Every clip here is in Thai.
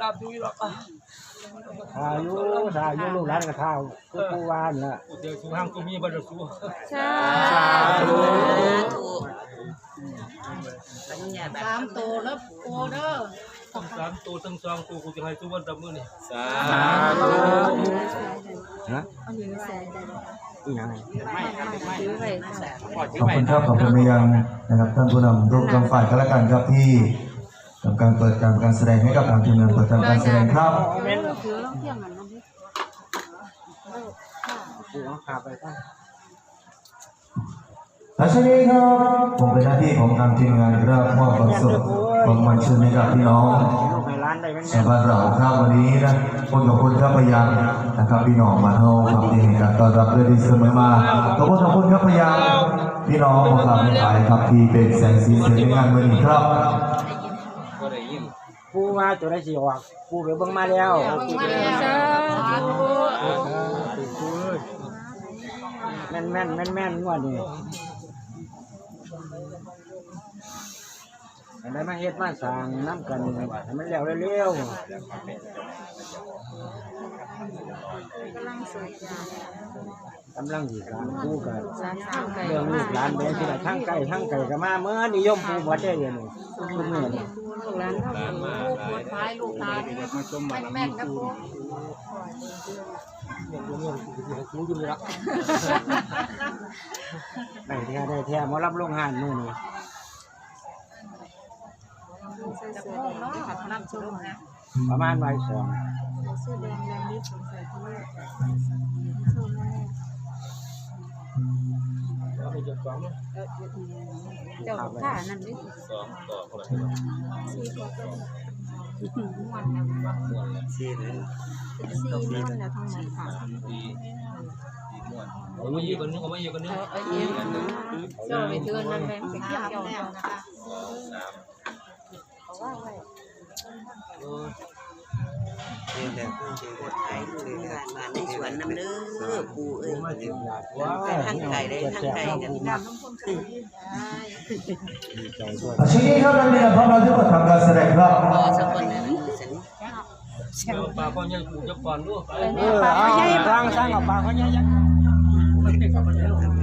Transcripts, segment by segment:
ลาบดูหรอกอายุสายุลูกหลานก็ข้าวคือผู้วานน่ะเดี๋ยวชูห้างกูมีบัตรสู้สาธุสามตัวแล้วโอเด้อทั้งสามตัวทั้งสองตัวกูจะให้ทุกวันดับมือนี่สาธุฮะอีหยังถือไว้ขอบคุณครับขอบคุณไปยังนะครับท่านผู้นำร่วมกับฝ่ายข้าราชการครับที่ ทำการเปิดการการแสดงให้กับทางทีมงานเปิดทำการแสดงครับถือลองเที่ยงกันลองดิกูเอาขาไปตั้งหลังจากนี้ครับผมเป็นหน้าที่ของทางทีมงานครับมอบความสุขความมันชื่นให้กับพี่น้องลูกให้ร้านได้แม่นชาวบ้านเราครับวันนี้นะคนกับคนครับพยายามนะครับพี่น้องมาเท่าครับที่ให้การต้อนรับด้วยดีเสมอมาขอบคุณขอบคุณครับพยายามพี่น้องของเราทั้งหลายครับที่เป็นแสงสีเสียงในงานวันนี้ครับก็ได้ยิน ผู้ว่าตัวได้สิออกผู้ไปเบิ่งมาแล้วสาธุแม่นแม่นแม่นแม่นงวดนี้ อันไหนมาเฮ็ดมาสร้างน้ำกันให้มันแล้วเร็วกำลังสวยจ้าๆกำลังสิสร้างผู้กันสามสามไก่เรื่องลูกหลานเด้ที่ละทั้งไก่ทั้งไก่ก็มาเมื่อนิยมผู้บ่ได้เดี๋ยวนี้ทุกมื้อนี้ลูกหลานเฮาร้านมาหลายท้ายลูกหลานมาชมมาแม่นๆนะปูได้แท้ได้แท้หมารับลงหานมื้อนี้ จะปูเนาะพนักชมนะประมาณบ่ายสองเสื้อแดงแดงนี่สงสัยที่ชมแม่เจ้าข้านั่นดิสองต่อคนละสี่กว่าต้นม่วนม้วนละสี่ม่วนแล้วทั้งหมดค่ะดีดีม้วนเอามาเยอะกันนึงเอามาเยอะกันนึงเอ้ยเอ้ยเจ้าไปเตือนนั่นแหละไปสเกี่ย วามเจ้าแล้วนะคะสองสามเอาว่าไว้มาในสวนน้ำเนื้อปูเอ้ยทั้งไก่เลยทั้งไก่กันน้ำน้ำคนตื่นดีใจด้วยอาชีพนี้ครับนักเรียนพร้อมแล้วที่จะทำการแสดงครับพอสักคนนึงฉันเดี๋ยปลาพ่อยังกูจะก่อนด้วยเออเอาสร้างสร้างกับปลาเขาใหญ่ยักษ์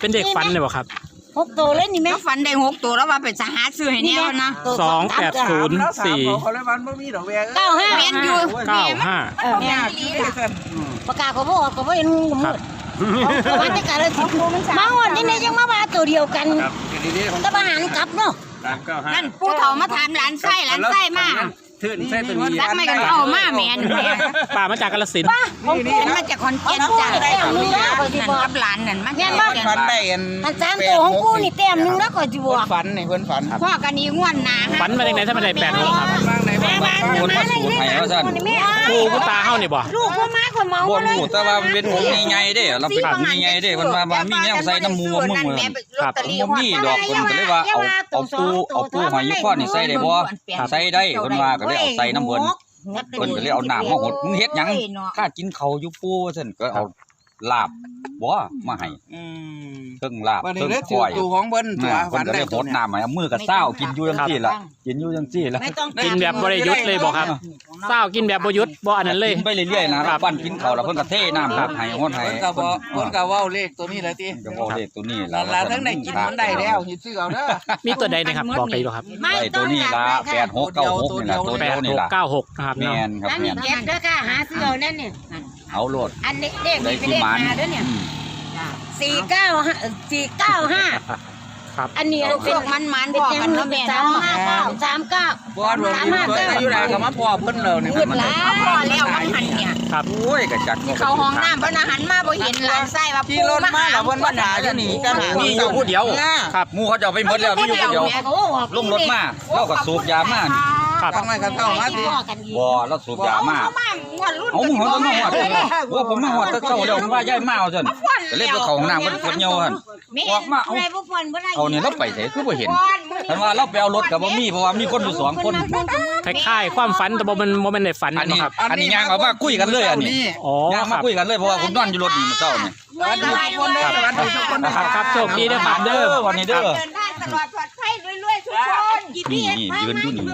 เป็นเด็กฝันเลยบ่ครับ หกตัวเล่นนี่ไหมแล้วฟันได้หกตัวแล้วว่าเป็นสหาซื้อให้แนวนะสองแปดศูนย์สี่เก้าห้าเรียนอยู่เก้าห้าเนี่ยดีล่ะประกาศเขาบอกเขาบอกเห็นงูมืดเขาว่าจะการเลยสิมาวันนี้เนี่ยยังมาว่าตัวเดียวกันแต่มาหารกลับเนาะ สามเก้าห้านั่นผู้เฒ่ามาถามหลานไส้หลานไส้มา ทื่นใส่ตัวนี้ รักไม่กันเอามาแม่นแม่ป้ามาจากกาฬสินธุ์มันมาจากคอนเทนต์จ้ะได้เอาลูกนั่นกับหลานนั่นมาจากฝันได้อันอันสามตัวของกูนี่แต้มหนึงแล้วก็จะบวกฝันนี่เพิ่นฝันพ่อกันนี้ง่วนหนาฝันมาจากไหนถ้าไม่ได้แปดหกครับ บ้างไหนบ้างมามาเลยเลยมาคนนี้แม่ปูกูตาเฮานี่บ่ลูกพ่อมาคนเมาบ่เลยรู้แต่ว่าเป็นผมใหญ่ๆเด้เราเป็นผมใหญ่ๆเด้มันมาว่ามีแนวใส่น้ำมูมึงแม่มึงลอตเตอรี่บ่มีดอกเพิ่นก็เลยว่าเอาเอาปูเอาปูหอยยี่ข้อนี่ใส่ได้บ่ใส่ได้เพิ่นว่าก็เลยเอาใส่น้ำเพิ่นเพิ่นก็เลยเอาน้ำมาหดมึงเฮ็ดหยังข้ากินเขาอยู่ปูว่าซั่นก็เอา ลาบบ่มาให้อืมเพิ่งลาบวันนี้เพิ่งเลยคถืออยตูของเบิ้นตัวน่ะฝัเพิ่นนก็ได้ได้โหตัวดเนี่ยน้ำให้เอามือกับเศร้ากินอยู่จังซี่ล่ะกินอยู่จังซี่ล่ะ ไม่ต้องกินแบบบริยุทธ์เลยบอกครับ เศร้ากินแบบบริยุทธ์บ่อันนั้นเลย กินไปเรื่อยๆนะครับปั้นกินข้าวแล้วเพิ่นก็เทน้ำครับให้ฮดให้เพิ่นก็บ่เพิ่นก็เว้าเลขตัวนี้แหละติเพิ่นก็บอกเลขตัวนี้หลานๆทั้งได้กินมันได้แล้วหิซื้อเอาเด้อมีตัวใดนะครับบอกได้ดูครับไอ้ตัวนี้ละ8696นี่ล่ะตัวแปเดียดวหนี่กล่ะเก้าหกนะครับแม่เนาะนครับอันแม่นี้นเจ็ดเด้อค่ะหาซื้อเอานั่นเนี่ย เอาโลดอันนี้เลขได้นี้เป็นที่เลขหมันหาเด้อเนี่ยอืม สี่เก้าห้าสี่เก้าห้าครับ อันนี้เป็นมันมันเป็นยังเป็นสามห้าเก้าสามเก้า บ่ว่าดวงดีเพิ่นอยู่ไหนก็มาพ่อเพิ่นแล้วนี่มืดแล้วพอแล้วมันหันเนี่ยครับ โอ้ยกระจักเขาห้องน้ำเพราะอาหันมาบ่เห็นหลานไส้ว่าขี่รถมาแล้วเพิ่นมาหาอยู่นี่กันมีอยู่ผู้เดียวอ่า ครับหมู่เขาจะเอาไปหมดแล้วมีอยู่ผู้เดียวลงรถมาเราก็สูบยามานี่ครับทางไหนกันเท่ามาติบ่เราสูบยามาเขามา หวดรุ่นเอาหมู่เขาต้องมาหอดว่าผมมาหอดแตะเจ้าแล้วผมว่าย้ายมาเอาซั่นก็เลยไปเข้าห้องน้ำเพิ่นเพิ่นเหี่ยวหั่นออกมาเอาอะไรบ่ฟันบ่ได้เอานี่เราไปไสคือบ่เห็นคันว่าเราไปเอารถก็บ่มีเพราะว่ามีคนอยู่สองคนคล้ายๆความฝันแต่บ่มันบ่แม่นได้ฝันอันนี้เนาะครับอันนี้ย่างเอามาคุยกันเลยอันนี้อ๋อย่างมาครับคุยกันเลยเพราะว่าผมนอนอยู่รถนี่มื้อเช้านี่สวัสดีทุกคนเด้อสวัสดีทุกคนครับครับโชคดีเด้อครับเด้อวันนี้เด้อเดินทางต ลอดปลอดภัยรวยๆทุกคนยินดีนี่นี่ยืนอยู่นี่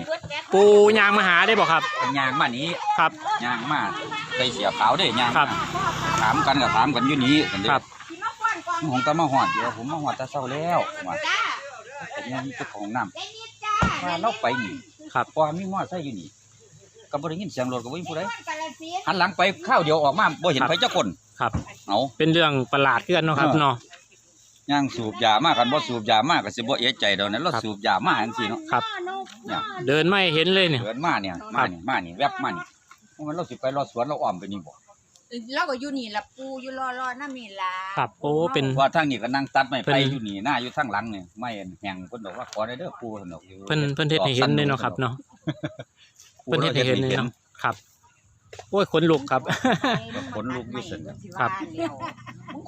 ปูยางมาหาได้บ่ครับย่างมานี้ครับย่างมาใส่เสียขาวเด้ย่างครับ ถามกันก็ถามกันอยู่นี่กันเด้ครับ ของตามาหอดเดียวผมมาหอดแตาเช้าแล้วว่าผมยังมีเจ้าของน้ำว่าเราไปนี่ครับ พอมีมอไซค์อยู่นี่ก็บ่ได้ยินเสียงรถก็บ่มีผู้ใดหันหลังไปข้าวเดียวออกมาบ่เห็นไผเจ้าคนครับ เอา เป็นเรื่องประหลาดเกินเนาะครับเนาะ ย่างสูบยามากกันบ่สูบยามากก็สิบ่เอะใจดอกนั้นเราครับ สูบยามาจังซี่เนาะครับ เนี่ยเดินไม่เห็นเลยเนี่ย เดินมาเนี่ยมานี่มานี่แวบมานี่เพราะมันเราสิไปรอสวนเราอ้อมไปนี่บ่แล้วก็อยู่นี่ละปูอยู่รอๆน้ำนี่ล่ะครับโอ้เป็นว่าทางนี้ก็นั่งตัดไม้เพิ่ไผ่นอยู่นี่หน้าอยู่ทางหลังนี่ไม้แห้งเพิ่นบอกว่าขอได้เด้อปู่เพิ่นบอกอยู่เพิ่นเพิ่นเฮ็ดให้เห็นเลยเนาะครับเนาะเพิ่นเฮ็ดให้เห็นเลยเนาะครับ โอ้ยขนลุกครับ ขนลุกอยู่ซั่นครับ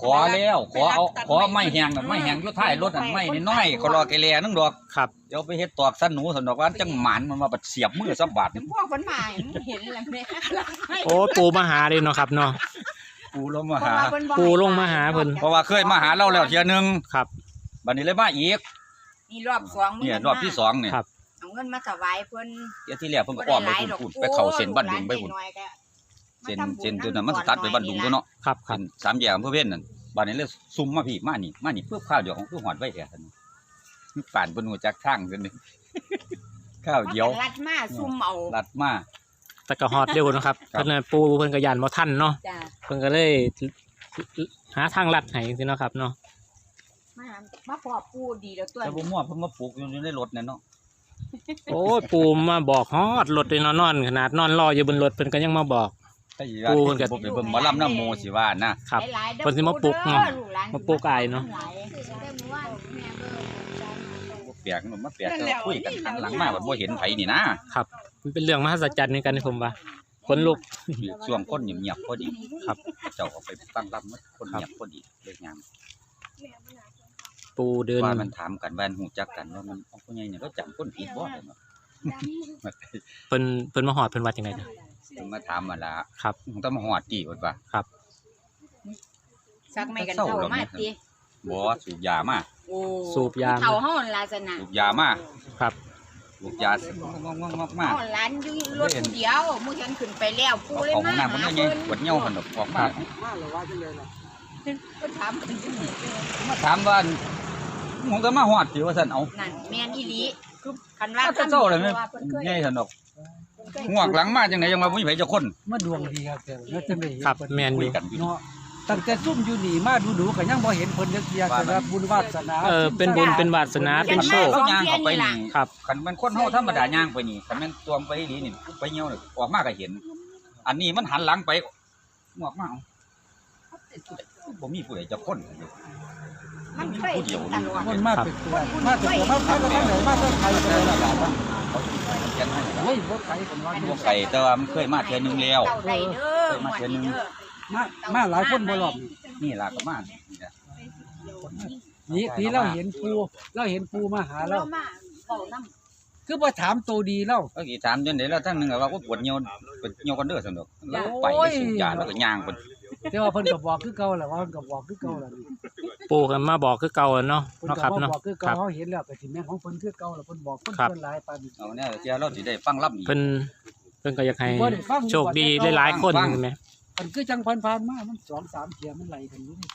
ขอแล้ว ขอเอาขอไม้แห้งน่ะไม้แห้งอยู่ท้ายรถนั่นไม้น้อยๆก็รอแกแลนึงดอกครับเดี๋ยวไปเฮ็ดตอกสันหนูซั่นดอกว่าจังหมานมันมาบัดเสียบมือซับบาดนี่พวกคนมาเห็นแล้วแม่โอ้ปูมาหาเลยเนาะครับเนาะปู่ลงมาหา ปูลงมาหาเพิ่น เพราะว่าเคยมาหาเราแล้วเที่ยหนึงครับบัดนี้เลยมาอีกนี่รอบสองเนี่ยรอบที่สองเนี่ยครับเอาเงินมาถวายเพิ่นเดี๋ยวที่แรกเพิ่นก็อ้อมไปพุ่นพุ่นไปเข้าเส้นบ้านดุงไปพุ่น เส้นเส้นตัวนั้นมันสตัดไปบ้านดุงตัวเนาะครับครัเส้บนสามแยกอำเภอเพ่นนั่นบ้านนี้เลยซุ่มมาพี่มานี่มานี่เพื่อข้าวเดียวของคือหอดไว้แท้ท่านนี่ป่านเพิ่นฮู้จักทางกันนี่ ข้าวเดียวรัดมาซุ่มเอาลัดมาแต่ก็ฮอดเร็วเนาะครับครับเพิ่นน่ะปูเพิ่นก็ยานบ่ทันเนาะจ้ะเพิ่นก็เลย หาทางลัดให้จังซี่เนาะครับเนาะมามาพอปูดีแล้วตัวแต่บ่มั่วเพิ่นมาปลูกอยู่ในรถเนี่ยเนาะโอ้ยปูมาบอกฮอดรถเลยเนาะนอนขนาดนอนรออยู่บนรถเพิ่นก็ยังมาบอก ถ้าสิว่าปลูกเพิ่นก็บ่ไปเบิ่งหมอลำน้ำโมสิว่านะครับ หลายๆด้อเพิ่นสิมาปลุกเนาะลูหลนมาปลุกอายเนาะหลยบ่แปลกเนาะมาแปลกแต่ว่าคุยกันหันหลังมาบัดบ่เห็นไผนี่นะครับ มันเป็นเรื่องมหัศจรรย์ในการที่ผมว่าขนลุกช่วงคนเงียบๆพอดีครับ เจ้าก็ไปตั้งรับหมดคนเงียบพอดีเลยงามปูเดิน ว่ามันถามกันว่ามันหูจักกันว่ามันเอาผู้ใหญ่เนี่ยเราจำคนผิดบ่ได้เนาะ เพิ่นเพิ่นมาหอดเพิ่นว่าจังไดนะถึงมาถามมาละครับผมต้องมาหอดตีว่าว่าสักไม่กันเท่ามาติบ่สูบยามาโอ้สูบยา เท่าห้องลาสนะสูบยามาครับสูบยาสิงงงๆๆๆมาห้องร้านอยู่รถผู้เดียวมื้อฉันขึ้นไปแล้วปูเอาเลยของมาน้ำมันหาไงเพิ่นขวดเหย้าขนมออกมาก็ถามเพิ่นอยู่นี่มาถามว่าผมก็มาหอดสิว่าซั่นเอานั่นแม่นอีหลีคือคันว่าถ้าเจ้าเลยแม่ว่าเพิ่นเคยใหญ่ซั่นดอก งวกหลังมาจังได๋ยังว่าบ่มีไผจะคน มาดวงดีครับแต่แล้วจะได้เห็นครับแม่นอคุยยู่กันอยู่ เนาะตั้งแต่ซุ่มอยู่นี่มาดูๆก็ยังบ่เห็นเพิ่นจักเที่ยแต่ว่าบุญวาสนา เออเป็นบุญเป็นวาสนาเป็นโชคเขาย่างเข้าไปนี่ครับคันมันคนเฮาธรรมดาย่างไปนี่คันแม่นตวงไปดีนี่ไปเหี่ยวนี่ออกมาก็เห็น อันนี้มันหันหลังไปงอกมาเอาบ่มีผู้ใดจะคนมันเคยผู้เดียวตลอดคนมาเป็นตัวมาเป็นตัวมาพักก็ทางไหนมาทางไทยก็ได้ล่ะครับ เขาสิไปกันให้โอ้ยบ่ไกลกันว่าบ่ไกลแต่ว่ามันเคยมาเทื่อนึงแล้วเจ้าใดเด้อเคยมาเทื่อนึงมามาหลายคนบ่รอบนี้นี่ล่ะก็มานี่แหละนี่ที่เราเห็นปูเราเห็นปูมาหาเราเรามาเว้านํคือบ่ถามตัวดีเราก็สิถามจังได๋แล้วทั้งนึงก็ว่ากูปวดเหี่ยวปวดเหี่ยวกันเด้อซั่นดอกแล้วไปไปสูบยาแล้วก็ย่างเพิ่นแต่ว่าเพิ่นก็บอกคือเก่าแหละว่าเพิ่นก็บอกคือเก่าแหละนี่ ปู่กันมาบอกคือเก่าเนาะเพิ่นเนาะก็ครับบ่เนาะบอกคือคเก่ารับเฮาเห็นแล้วก็สิแม่นของเพิ่นคือเก่าแล้วเพิ่นบอกเพิ่นครับ เพิ่นหลายปานนี้ เอาเนี่ยเดี๋ยวเราสิได้ฟังรับอีกเพิ่นเพิ่นก็อยากให้บ่ได้ฟังอยู่โชคดีหลายๆคนฟังใช่ไหมมันคือจังผ่านๆมามัน2 3เที่ยมันไหลกันอยู่นี่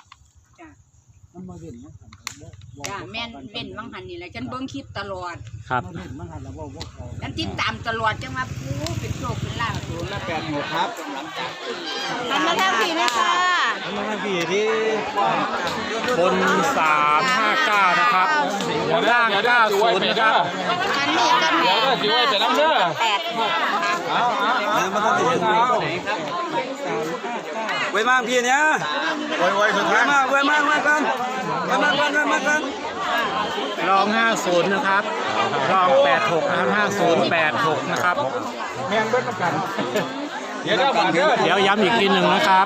จ้ะมันมาเว้นมันหันบ่บ่ จ้าแม่นเว้นบางหันนี่แหละฉันเบิ่งคลิปตลอดครับมาเว้นมันหันแล้วบ่บ่เขาฉันติดตามตลอดจังว่าปูเป็นโชคเป็นลาภศูนย์ละแปดหกครับหันมาทางพี่นะคะบนสามห้าเก้านะครับล่างเก้าศูนย์นะครับอันนี้กันแม่สิไว้ไปน้ำเด้อแปดหกนะ คะไว้มากพี่เนี่ยไว้ไว้สุดท้ายมากไว้มากมากกันไว้มากกันไว้มากกันรองห้าศูนย์นะครับรองแปดหกนะครับห้าศูนย์แปดหกนะครับเดี๋ยวเด้อบาดเด้อเดี๋ยวย้ำอีกทีหนึ่งนะครับ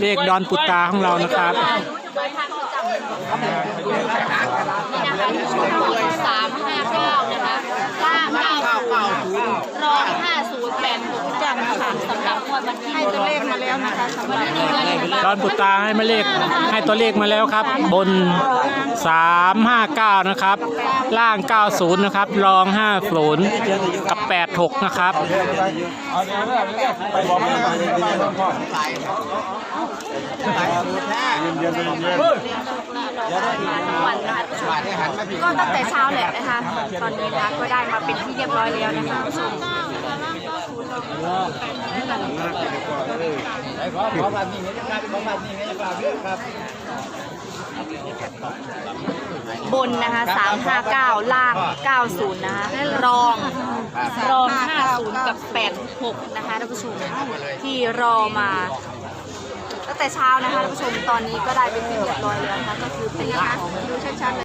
เลขดอนปุตตาของเรานะครับนี่นะคะที่ชม สามห้าเก้านะคะล่างเก้าเก้าศูนย์รองห้าศูนย์แปดหกจังค่ะสำหรับงวดวันที่ให้ตัวเลขมาแล้วนะคะสำหรับวันนี้เงินดอนปุตตาให้มาเลขให้ตัวเลขมาแล้วครับ บนสามห้าเก้านะครับ ล่างเก้าศูนย์นะครับ รองห้าศูนย์กับแปดหกนะครับ กแม่มาก็ตั้งแต่เช้าแหละนะคะ ตอนนี้นะก็ได้มาเป็นที่เรียบร้อยแล้วนะคะผู้ชมบนนะคะ 359 ล่าง 90 นะคะ รอง รอง 50 กับ 86 นะคะท่านผู้ชมที่รอมา ตั้งแต่เช้านะคะท่านผู้ชมตอนนี้ก็ได้เป็นที่เรียบร้อยแล้วนะคะก็คือเป็นเลขของ ดูชัดๆเลย